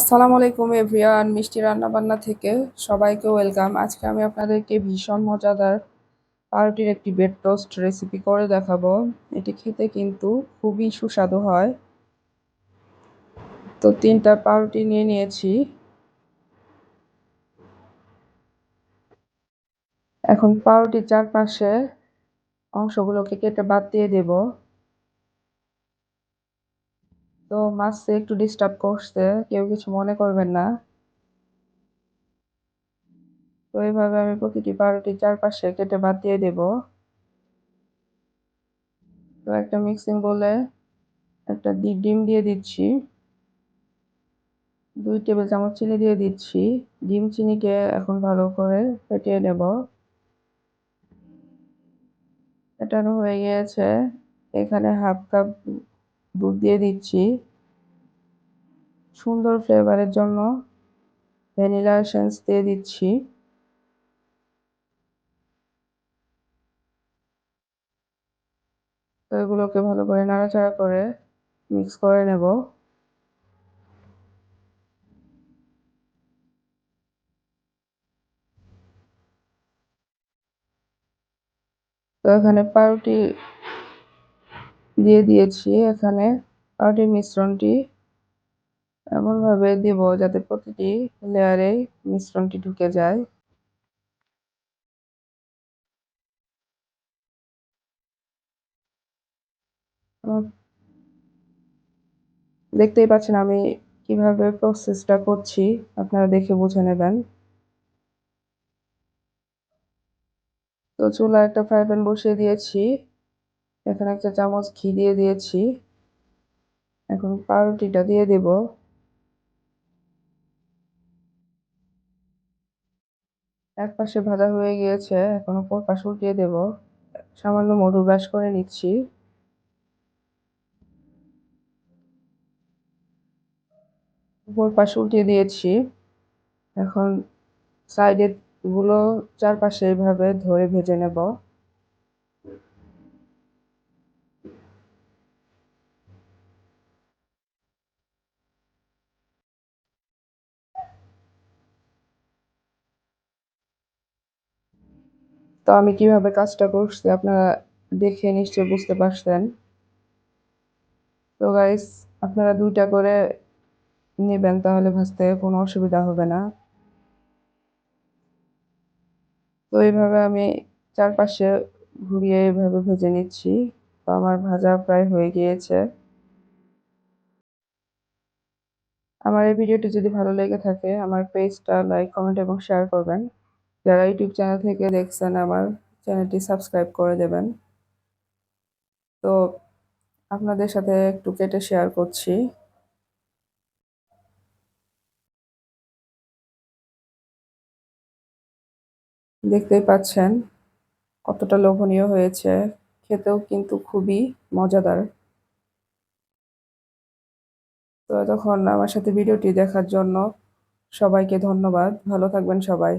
আসসালামু আলাইকুম এভরিওয়ান, মিষ্টি রান্নাবান্না থেকে সবাইকে ওয়েলকাম। আজকে আমি আপনাদেরকে ভীষণ মজাদার পাউরুটির একটি বেড টোস্ট রেসিপি করে দেখাবো। এটি খেতে কিন্তু খুবই সুস্বাদু হয়। তো তিনটা পাউরুটি নিয়ে নিয়েছি। এখন পাউরুটির চারপাশে অংশগুলোকে কেটে বাদ দিয়ে দেবো। তো মাছটা একটু ডিস্টার্ব করছে, কেউ কিছু মনে করবেন না। তো এইভাবে আমি প্রতিটি পাউরুটির চারপাশে কেটে বাদ দিয়ে দেব। তো একটা মিক্সিং বলে একটা ডিম দিয়ে দিচ্ছি। দুই টেবিল চামচ চিনি দিয়ে দিচ্ছি। ডিম চিনিকে এখন ভালো করে ফেটিয়ে নেব। ফেটানো হয়ে গিয়েছে। এখানে হাফ কাপ দুধ দিয়ে দিচ্ছি। সুন্দর ফ্লেভারের জন্য ভ্যানিলা এসেন্স দিয়ে দিচ্ছি। এগুলোকে ভালো করে নাড়াচাড়া করে মিক্স করে নেব। তো এখানে পাউরুটি দিয়ে দিয়েছি এখানে পাউরুটির মিশ্রণটি। এমনভাবে দিব যাতে প্রতিটি লেয়ারে মিশ্রণটি ঢুকে যায়। দেখতেই পাচ্ছেন আমি কীভাবে প্রসেসটা করছি, আপনারা দেখে বুঝে নেবেন। তো চুলা একটা ফ্রাই প্যান বসিয়ে দিয়েছি। এখানে একটা চামচ ঘি দিয়ে দিয়েছি। এখন পাউরুটিটা দিয়ে দেব। এক পাশে ভাজা হয়ে গিয়েছে এখন উপর পাশ উল্টিয়ে দেব। সামান্য মধু ব্রাশ করে নিচ্ছি। উপর পাশ উল্টিয়ে দিয়েছি। এখন সাইডেরগুলো চারপাশে এইভাবে ধরে ভেজে নেব। তো আমি কীভাবে কাজটা করছি আপনারা দেখে নিশ্চয়ই বুঝতে পারছেন। তো গাইস আপনারা দুইটা করে নেবেন তাহলে ভাজতে কোনো অসুবিধা হবে না। তো এইভাবে আমি চারপাশে ঘুরিয়ে এইভাবে ভেজে নিচ্ছি। তো আমার ভাজা প্রায় হয়ে গিয়েছে। আমার এই ভিডিওটি যদি ভালো লেগে থাকে, আমার পেজটা লাইক কমেন্ট এবং শেয়ার করবেন। যারা ইউটিউব চ্যানেল থেকে দেখছেন আমার চ্যানেলটি সাবস্ক্রাইব করে দেবেন। তো আপনাদের সাথে একটু কেটে শেয়ার করছি। দেখতেই পাচ্ছেন কতটা লোভনীয় হয়েছে। খেতেও কিন্তু খুবই মজাদার। তো তখন আমার সাথে ভিডিওটি দেখার জন্য সবাইকে ধন্যবাদ। ভালো থাকবেন সবাই।